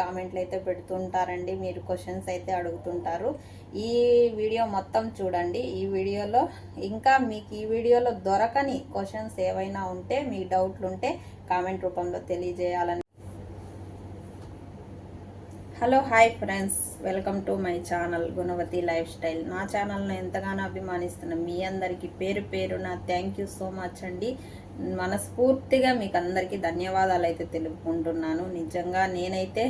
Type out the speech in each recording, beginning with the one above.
కామెంట్లు అయితే పెడుతుంటారండి మీరు క్వశ్చన్స్ అయితే అడుగుతుంటారు. ఈ వీడియో మొత్తం చూడండి. ఈ వీడియోలో ఇంకా మీకు ఈ వీడియోలో దొరకని క్వశ్చన్స్ ఏవైనా ఉంటే మీ డౌట్లు ఉంటే కామెంట్ రూపంలో తెలియజేయాలని. Hello hi friends. Welcome to my channel Gunavathi lifestyle. నా ఛానల్ను ఎంతగానో అభిమానిస్తున్న మీ అందరికీ పేరు పేరున థ్యాంక్ యూ సో మచ్ అండి. మనస్ఫూర్తిగా మీకు అందరికీ ధన్యవాదాలు అయితే తెలుపుకుంటున్నాను. నిజంగా నేనైతే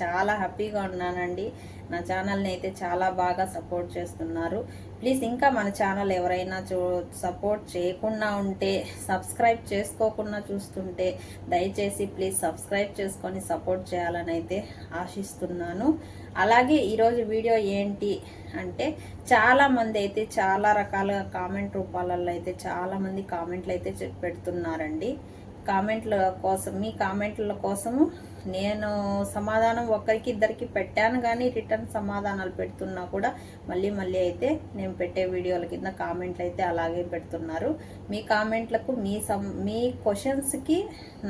చాలా హ్యాపీగా ఉన్నానండి. నా ఛానల్ని అయితే చాలా బాగా సపోర్ట్ చేస్తున్నారు. ప్లీజ్ ఇంకా మన ఛానల్ ఎవరైనా చూ సపోర్ట్ చేయకుండా ఉంటే సబ్స్క్రైబ్ చేసుకోకుండా చూస్తుంటే దయచేసి ప్లీజ్ సబ్స్క్రైబ్ చేసుకొని సపోర్ట్ చేయాలని అయితే ఆశిస్తున్నాను. అలాగే ఈరోజు వీడియో ఏంటి అంటే చాలా మంది అయితే చాలా రకాల కామెంట్ రూపాలలో అయితే చాలామంది కామెంట్లు అయితే పెడుతున్నారండి. కామెంట్ల కోసం మీ కామెంట్ల కోసము నేను సమాధానం ఒకరికి ఇద్దరికి పెట్టాను కానీ రిటర్న్ సమాధానాలు పెడుతున్నా కూడా మళ్ళీ మళ్ళీ అయితే నేను పెట్టే వీడియోల కింద కామెంట్లు అయితే అలాగే పెడుతున్నారు. మీ కామెంట్లకు మీ సమ్ మీ క్వశ్చన్స్కి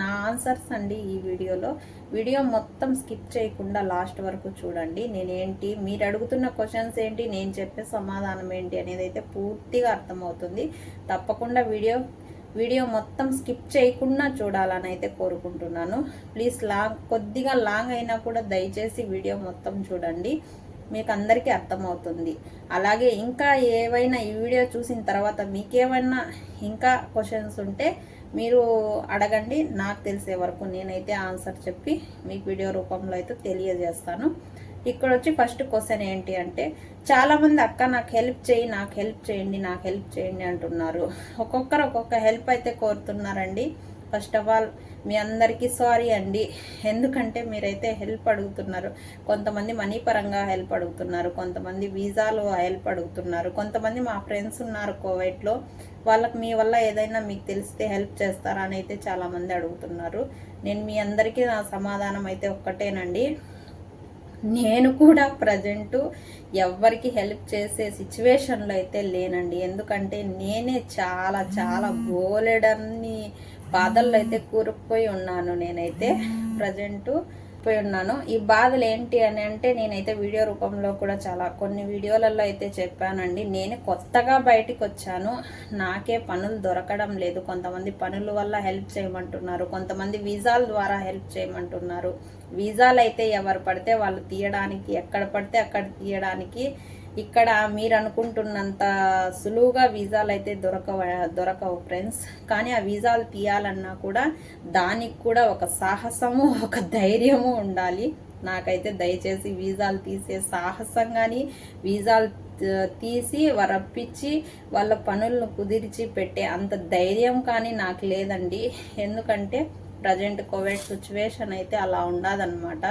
నా ఆన్సర్స్ అండి ఈ వీడియోలో. వీడియో మొత్తం స్కిప్ చేయకుండా లాస్ట్ వరకు చూడండి. నేనేంటి మీరు అడుగుతున్న క్వశ్చన్స్ ఏంటి నేను చెప్పే సమాధానం ఏంటి అనేది అయితే పూర్తిగా అర్థమవుతుంది. తప్పకుండా వీడియో వీడియో మొత్తం స్కిప్ చేయకుండా చూడాలని అయితే కోరుకుంటున్నాను. ప్లీజ్ లాంగ్ కొద్దిగా లాంగ్ అయినా కూడా దయచేసి వీడియో మొత్తం చూడండి. మీకు అందరికీ అర్థమవుతుంది. అలాగే ఇంకా ఏవైనా ఈ వీడియో చూసిన తర్వాత మీకేమైనా ఇంకా క్వశ్చన్స్ ఉంటే మీరు అడగండి. నాకు తెలిసే వరకు నేనైతే ఆన్సర్ చెప్పి మీకు వీడియో రూపంలో అయితే తెలియజేస్తాను. ఇక్కడ వచ్చి ఫస్ట్ క్వశ్చన్ ఏంటి అంటే చాలామంది అక్క నాకు హెల్ప్ చేయి నాకు హెల్ప్ చేయండి నాకు హెల్ప్ చేయండి అంటున్నారు. ఒక్కొక్కరు ఒక్కొక్క హెల్ప్ అయితే కోరుతున్నారండి. ఫస్ట్ ఆఫ్ ఆల్ మీ అందరికీ సారీ అండి. ఎందుకంటే మీరైతే హెల్ప్ అడుగుతున్నారు. కొంతమంది మనీ పరంగా హెల్ప్ అడుగుతున్నారు. కొంతమంది వీసాలు హెల్ప్ అడుగుతున్నారు. కొంతమంది మా ఫ్రెండ్స్ ఉన్నారు కోవైట్లో వాళ్ళకి మీ వల్ల ఏదైనా మీకు తెలిస్తే హెల్ప్ చేస్తారా అని అయితే చాలామంది అడుగుతున్నారు. నేను మీ అందరికీ నా సమాధానం అయితే ఒక్కటేనండి. నేను కూడా ప్రజెంటు ఎవ్వరికి హెల్ప్ చేసే సిచ్యువేషన్లో అయితే లేనండి. ఎందుకంటే నేనే చాలా చాలా బోలెడన్ని బాధల్లో అయితే కూరుకుపోయి ఉన్నాను నేనైతే ప్రజెంటు. పోయి ఉన్నాను. ఈ బాధలు ఏంటి అని అంటే నేనైతే వీడియో రూపంలో కూడా చాలా కొన్ని వీడియోలలో అయితే చెప్పానండి. నేను కొత్తగా బయటికి వచ్చాను. నాకే పనులు దొరకడం లేదు. కొంతమంది పనుల వల్ల హెల్ప్ చేయమంటున్నారు. కొంతమంది వీసాల ద్వారా హెల్ప్ చేయమంటున్నారు. వీసాలు అయితే ఎవరు పడితే వాళ్ళు తీయడానికి ఎక్కడ పడితే అక్కడ తీయడానికి ఇక్కడ మీరు అనుకుంటున్నంత సులువుగా వీసాలు అయితే దొరకవ దొరకవు ఫ్రెండ్స్. కానీ ఆ వీసాలు తీయాలన్నా కూడా దానికి కూడా ఒక సాహసము ఒక ధైర్యము ఉండాలి. నాకైతే దయచేసి వీసాలు తీసే సాహసం కానీ వీసాలు తీసి రప్పించి వాళ్ళ పనులను కుదిర్చి పెట్టే అంత ధైర్యం కానీ నాకు లేదండి. ఎందుకంటే ప్రజెంట్ కోవిడ్ సిచ్యువేషన్ అయితే అలా ఉండదన్నమాట.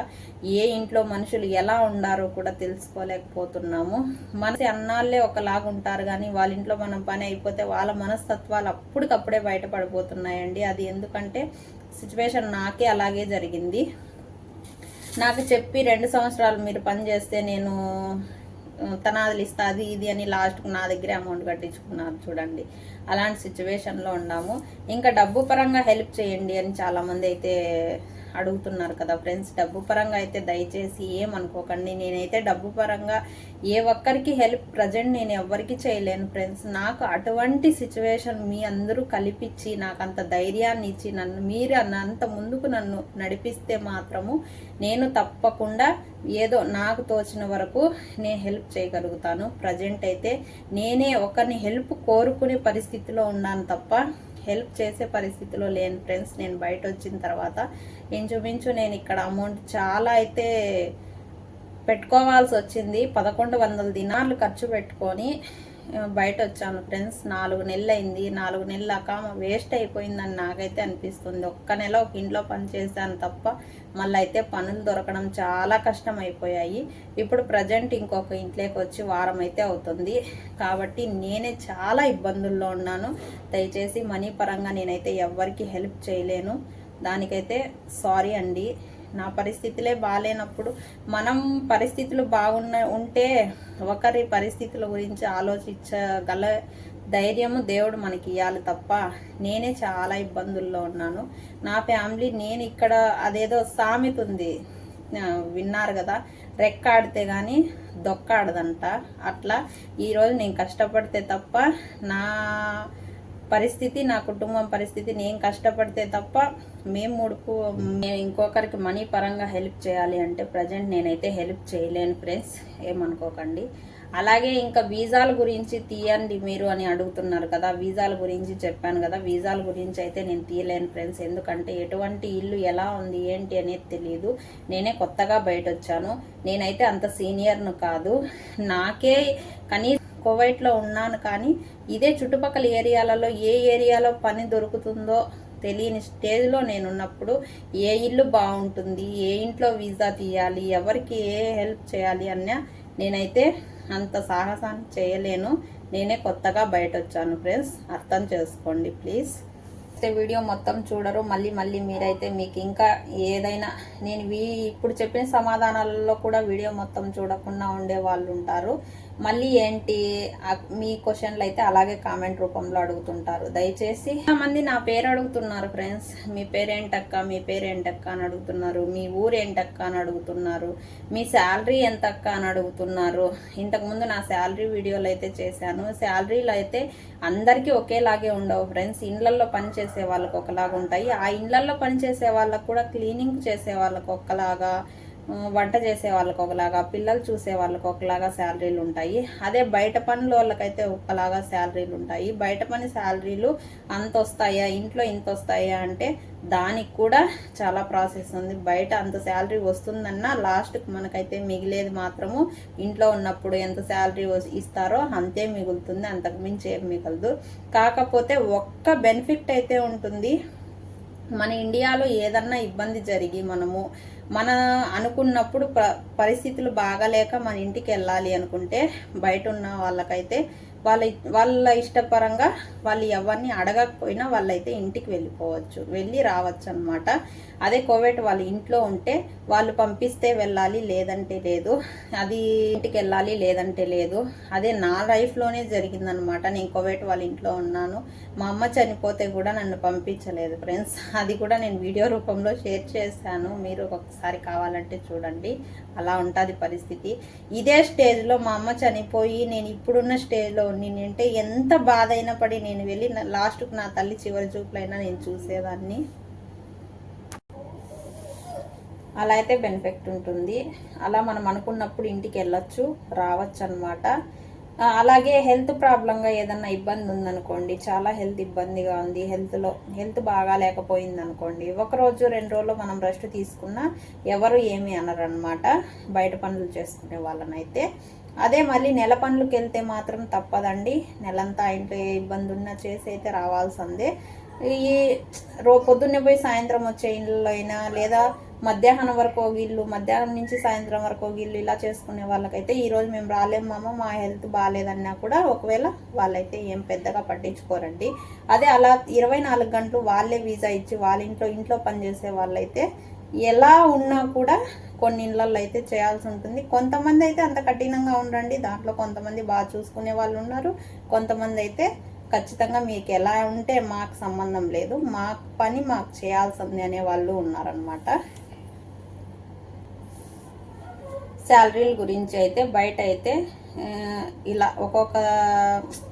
ఏ ఇంట్లో మనుషులు ఎలా ఉండారో కూడా తెలుసుకోలేకపోతున్నాము. మనసి అన్నాళ్ళే ఒకలాగా ఉంటారు కానీ వాళ్ళ ఇంట్లో మనం పని అయిపోతే వాళ్ళ మనస్తత్వాలు అప్పటికప్పుడే బయటపడిపోతున్నాయండి. అది ఎందుకంటే సిచ్యువేషన్ నాకే అలాగే జరిగింది. నాకు చెప్పి రెండు సంవత్సరాలు మీరు పని చేస్తే నేను తనాదులు ఇస్తా అది ఇది అని లాస్ట్కి నా దగ్గరే అమౌంట్ కట్టించుకున్నారు చూడండి. అలాంటి సిచ్యువేషన్లో ఉన్నాము. ఇంకా డబ్బు పరంగా హెల్ప్ చేయండి అని చాలామంది అయితే అడుగుతున్నారు కదా ఫ్రెండ్స్. డబ్బు పరంగా అయితే దయచేసి ఏమనుకోకండి. నేనైతే డబ్బు పరంగా ఏ ఒక్కరికి హెల్ప్ ప్రజెంట్ నేను ఎవ్వరికి చేయలేను ఫ్రెండ్స్. నాకు అటువంటి సిచ్యువేషన్ మీ అందరూ కల్పించి నాకు అంత ధైర్యాన్ని ఇచ్చి నన్ను మీరు అంత ముందుకు నన్ను నడిపిస్తే మాత్రము నేను తప్పకుండా ఏదో నాకు తోచిన వరకు నేను హెల్ప్ చేయగలుగుతాను. ప్రజెంట్ అయితే నేనే ఒకరిని హెల్ప్ కోరుకునే పరిస్థితిలో ఉన్నాను తప్ప హెల్ప్ చేసే పరిస్థితిలో లేని ఫ్రెండ్స్. నేను బయట వచ్చిన తర్వాత ఇంచుమించు నేను ఇక్కడ అమౌంట్ చాలా అయితే పెట్టుకోవాల్సి వచ్చింది పదకొండు వందల దినాలు ఖర్చు పెట్టుకొని బయట వచ్చాను ఫ్రెండ్స్. నాలుగు నెలలు అయింది నాలుగు నెలలు వేస్ట్ అయిపోయిందని నాకైతే అనిపిస్తుంది. ఒక్క నెల ఒక ఇంట్లో పని చేశాను తప్ప మళ్ళీ అయితే పనులు దొరకడం చాలా కష్టం అయిపోయాయి ఇప్పుడు ప్రజెంట్ ఇంకొక ఇంట్లోకి వచ్చి వారం అయితే అవుతుంది. కాబట్టి నేనే చాలా ఇబ్బందుల్లో ఉన్నాను. దయచేసి మనీ పరంగా నేనైతే ఎవరికి హెల్ప్ చేయలేను. దానికైతే సారీ అండి. నా పరిస్థితులే బాగాలేనప్పుడు మనం పరిస్థితులు బాగున్న ఉంటే ఒకరి పరిస్థితుల గురించి ఆలోచించగల ధైర్యము దేవుడు మనకి ఇవ్వాలి తప్ప నేనే చాలా ఇబ్బందుల్లో ఉన్నాను. నా ఫ్యామిలీ నేను ఇక్కడ అదేదో సామెత ఉంది. విన్నారు కదా రెక్కాడితే కానీ దొక్కాడదంట అట్లా ఈరోజు నేను కష్టపడితే తప్ప నా పరిస్థితి నా కుటుంబం పరిస్థితి నేను కష్టపడితే తప్ప మేము ముడుపు నేను ఇంకొకరికి మనీ పరంగా హెల్ప్ చేయాలి అంటే ప్రజెంట్ నేనైతే హెల్ప్ చేయలేను ఫ్రెండ్స్ ఏమనుకోకండి. అలాగే ఇంకా వీసాల గురించి తీయండి మీరు అని అడుగుతున్నారు కదా వీసాల గురించి చెప్పాను కదా వీసాల గురించి అయితే నేను తీయలేను ఫ్రెండ్స్ ఎందుకంటే ఎటువంటి ఇల్లు ఎలా ఉంది ఏంటి అనేది తెలియదు నేనే కొత్తగా బయట వచ్చాను నేనైతే అంత సీనియర్ను కాదు నాకే కనీసం కువైట్లో ఉన్నాను కానీ ఇదే చుట్టుపక్కల ఏరియాలలో ఏ ఏరియాలో పని దొరుకుతుందో తెలియని స్టేజ్లో నేనున్నప్పుడు ఏ ఇల్లు బాగుంటుంది ఏ ఇంట్లో వీసా తీయాలి ఎవరికి ఏ హెల్ప్ చేయాలి అన్న నేనైతే అంత సాహసాన్ని చేయలేను. నేనే కొత్తగా బయట వచ్చాను ఫ్రెండ్స్. అర్థం చేసుకోండి ప్లీజ్. అయితే వీడియో మొత్తం చూడరు. మళ్ళీ మళ్ళీ మీరైతే మీకు ఇంకా ఏదైనా నేను వీ ఇప్పుడు చెప్పిన సమాధానాలలో కూడా వీడియో మొత్తం చూడకుండా ఉండే వాళ్ళు ఉంటారు మళ్ళీ ఏంటి? మీ క్వశ్చన్లు అయితే అలాగే కామెంట్ రూపంలో అడుగుతుంటారు. దయచేసి మంది నా పేరు అడుగుతున్నారు ఫ్రెండ్స్. మీ పేరేంటక్క? మీ పేరేంటక్క అని అడుగుతున్నారు. మీ ఊరు ఏంటక్క అని అడుగుతున్నారు. మీ శాలరీ ఎంత అక్క అని అడుగుతున్నారు. ఇంతకుముందు నా శాలరీ వీడియోలు అయితే చేశాను. శాలరీలు అయితే అందరికీ ఒకేలాగే ఉండవు ఫ్రెండ్స్. ఇండ్లల్లో పనిచేసే వాళ్ళకు వాళ్ళకి ఒకలాగా ఉంటాయి ఆ ఇండ్లల్లో పనిచేసే వాళ్ళకు కూడా క్లీనింగ్ చేసే వాళ్ళకు ఒకలాగా వంట చేసే వాళ్ళకి ఒకలాగా పిల్లలు చూసే వాళ్ళకి ఒకలాగా శాలరీలు ఉంటాయి. అదే బయట పనుల వాళ్ళకైతే ఒకలాగా శాలరీలు ఉంటాయి. బయట పని శాలరీలు అంత వస్తాయా ఇంట్లో ఇంత వస్తాయా అంటే దానికి కూడా చాలా ప్రాసెస్ ఉంది. బయట అంత శాలరీ వస్తుందన్నా లాస్ట్కి మనకైతే మిగిలేది మాత్రము ఇంట్లో ఉన్నప్పుడు ఎంత శాలరీ ఇస్తారో అంతే మిగులుతుంది. అంతకు మించి ఏం మిగలదు. కాకపోతే ఒక్క బెనిఫిట్ అయితే ఉంటుంది. మన ఇండియాలో ఏదన్నా ఇబ్బంది జరిగి మనము మన అనుకున్నప్పుడు ప పరిస్థితులు బాగాలేక మన ఇంటికి వెళ్ళాలి అనుకుంటే బయట ఉన్న వాళ్ళకైతే వాళ్ళ వాళ్ళ ఇష్టపరంగా వాళ్ళు ఎవరిని అడగకపోయినా వాళ్ళైతే ఇంటికి వెళ్ళిపోవచ్చు వెళ్ళి రావచ్చు అనమాట అదే కోవిడ్ వాళ్ళ ఇంట్లో ఉంటే వాళ్ళు పంపిస్తే వెళ్ళాలి లేదంటే లేదు. అది ఇంటికి వెళ్ళాలి లేదంటే లేదు. అదే నా లైఫ్లోనే జరిగిందనమాట. నేను కోవిడ్ వాళ్ళ ఇంట్లో ఉన్నాను. మా అమ్మ చనిపోతే కూడా నన్ను పంపించలేదు ఫ్రెండ్స్. అది కూడా నేను వీడియో రూపంలో షేర్ చేశాను. మీరు ఒకసారి కావాలంటే చూడండి. అలా ఉంటుంది పరిస్థితి. ఇదే స్టేజ్లో మా అమ్మ చనిపోయి నేను ఇప్పుడున్న స్టేజ్లో నేనంటే ఎంత బాధ అయినా పడి నేను వెళ్ళి నా- లాస్ట్కు నా తల్లి చివరి చూపులైనా నేను చూసేదాన్ని. అలా అయితే బెనిఫిట్ ఉంటుంది. అలా మనం అనుకున్నప్పుడు ఇంటికి వెళ్ళొచ్చు రావచ్చు అనమాట అలాగే హెల్త్ ప్రాబ్లంగా ఏదన్నా ఇబ్బంది ఉందనుకోండి చాలా హెల్త్ ఇబ్బందిగా ఉంది హెల్త్లో హెల్త్ బాగా లేకపోయింది అనుకోండి ఒకరోజు రెండు రోజులు మనం రెస్ట్ తీసుకున్నా ఎవరు ఏమి అనరు అనమాట బయట పనులు చేసుకునే వాళ్ళనైతే. అదే మళ్ళీ నెల పనులకు వెళ్తే మాత్రం తప్పదండి. నెలంతా ఇంట్లో ఏ ఇబ్బంది ఉన్నా చేసి అయితే రావాల్సిందే. ఈ రో పొద్దున్నే పోయి సాయంత్రం వచ్చే ఇళ్ళు అయినా లేదా మధ్యాహ్నం వరకు ఒక ఇల్లు మధ్యాహ్నం నుంచి సాయంత్రం వరకు ఒక ఇల్లు ఇలా చేసుకునే వాళ్ళకైతే ఈరోజు మేము రాలేము మామ మా హెల్త్ బాగాలేదన్నా కూడా ఒకవేళ వాళ్ళైతే ఏం పెద్దగా పట్టించుకోరండి. అదే అలా ఇరవై నాలుగు గంటలు వాళ్ళే వీసా ఇచ్చి వాళ్ళ ఇంట్లో ఇంట్లో పనిచేసే వాళ్ళైతే ఎలా ఉన్నా కూడా కొన్ని ఇళ్ళల్లో అయితే చేయాల్సి ఉంటుంది. కొంతమంది అయితే అంత కఠినంగా ఉండండి. దాంట్లో కొంతమంది బాగా చూసుకునే వాళ్ళు ఉన్నారు. కొంతమంది అయితే ఖచ్చితంగా మీకు ఎలా ఉంటే మాకు సంబంధం లేదు. మా పని మాకు చేయాల్సింది అనే వాళ్ళు ఉన్నారనమాట శాలరీల గురించి అయితే బయట అయితే ఇలా ఒక్కొక్క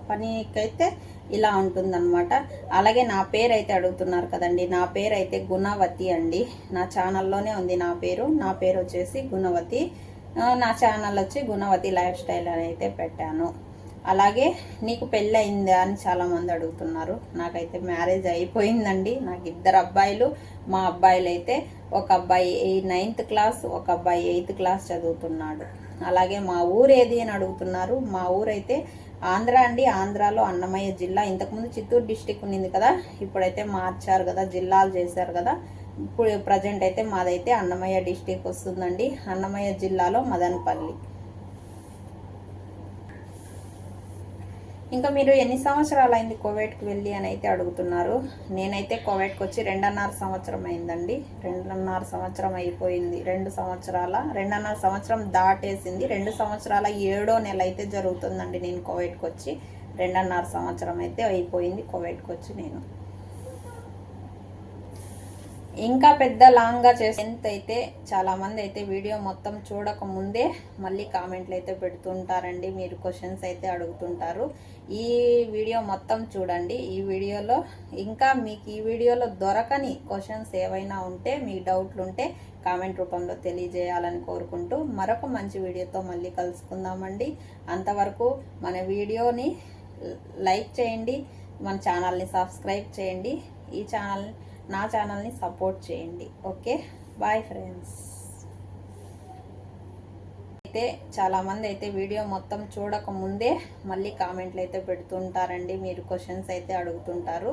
పనికైతే ఇలా ఉంటుందన్నమాట. అలాగే నా పేరు అయితే అడుగుతున్నారు కదండి. నా పేరు అయితే గుణవతి అండి. నా ఛానల్లోనే ఉంది నా పేరు. నా పేరు వచ్చేసి గుణవతి. నా ఛానల్ వచ్చి గుణవతి లైఫ్ స్టైల్ అని అయితే పెట్టాను. అలాగే నీకు పెళ్ళి అయిందా అని చాలామంది అడుగుతున్నారు. నాకైతే మ్యారేజ్ అయిపోయిందండి. నాకు ఇద్దరు అబ్బాయిలు మా అబ్బాయిలు అయితే ఒక అబ్బాయి నైన్త్ క్లాస్ ఒక అబ్బాయి ఎయిత్ క్లాస్ చదువుతున్నాడు. అలాగే మా ఊరు ఏది అని అడుగుతున్నారు? మా ఊరైతే ఆంధ్ర అండి. ఆంధ్రాలో అన్నమయ్య జిల్లా. ఇంతకుముందు చిత్తూరు డిస్టిక్ ఉన్నింది కదా. ఇప్పుడైతే మార్చారు కదా జిల్లాలు చేశారు కదా. ఇప్పుడు ప్రజెంట్ అయితే మాదైతే అన్నమయ్య డిస్టిక్ వస్తుందండి. అన్నమయ్య జిల్లాలో మదనపల్లి. ఇంకా మీరు ఎన్ని సంవత్సరాలు అయింది కోవిడ్కి వెళ్ళి అని అయితే అడుగుతున్నారు. నేనైతే కోవిడ్కి వచ్చి రెండున్నర సంవత్సరం అయిందండి. రెండున్నర సంవత్సరం అయిపోయింది. రెండు సంవత్సరాల రెండున్నర సంవత్సరం దాటేసింది. రెండు సంవత్సరాల ఏడో నెల అయితే జరుగుతుందండి నేను కోవిడ్కి వచ్చి. రెండున్నర సంవత్సరం అయితే అయిపోయింది కోవిడ్కి వచ్చి నేను. ఇంకా పెద్ద లాంగ్గా చేసే ఎంత అయితే చాలా మంది అయితే వీడియో మొత్తం చూడక ముందే మళ్ళీ కామెంట్లు అయితే పెడుతుంటారండి. మీరు క్వశ్చన్స్ అయితే అడుగుతుంటారు. ఈ వీడియో మొత్తం చూడండి. ఈ వీడియోలో ఇంకా మీకు ఈ వీడియోలో దొరకని క్వశ్చన్స్ ఏవైనా ఉంటే మీ డౌట్లు ఉంటే కామెంట్ రూపంలో తెలియజేయాలని కోరుకుంటూ మరొక మంచి వీడియోతో మళ్ళీ కలుసుకుందామండి. అంతవరకు మన వీడియోని లైక్ చేయండి. మన ఛానల్ని సబ్స్క్రైబ్ చేయండి. ఈ ఛానల్ నా ఛానల్ని సపోర్ట్ చేయండి. ఓకే బాయ్ ఫ్రెండ్స్ అయితే చాలా మంది అయితే వీడియో మొత్తం చూడక ముందే మళ్ళీ కామెంట్లు అయితే పెడుతుంటారండి. మీరు క్వశ్చన్స్ అయితే అడుగుతుంటారు.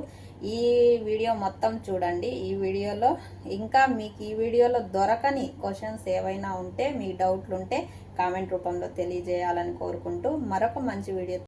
ఈ వీడియో మొత్తం చూడండి. ఈ వీడియోలో ఇంకా మీకు ఈ వీడియోలో దొరకని క్వశ్చన్స్ ఏవైనా ఉంటే మీ డౌట్లు ఉంటే కామెంట్ రూపంలో తెలియజేయాలని కోరుకుంటూ మరొక మంచి వీడియో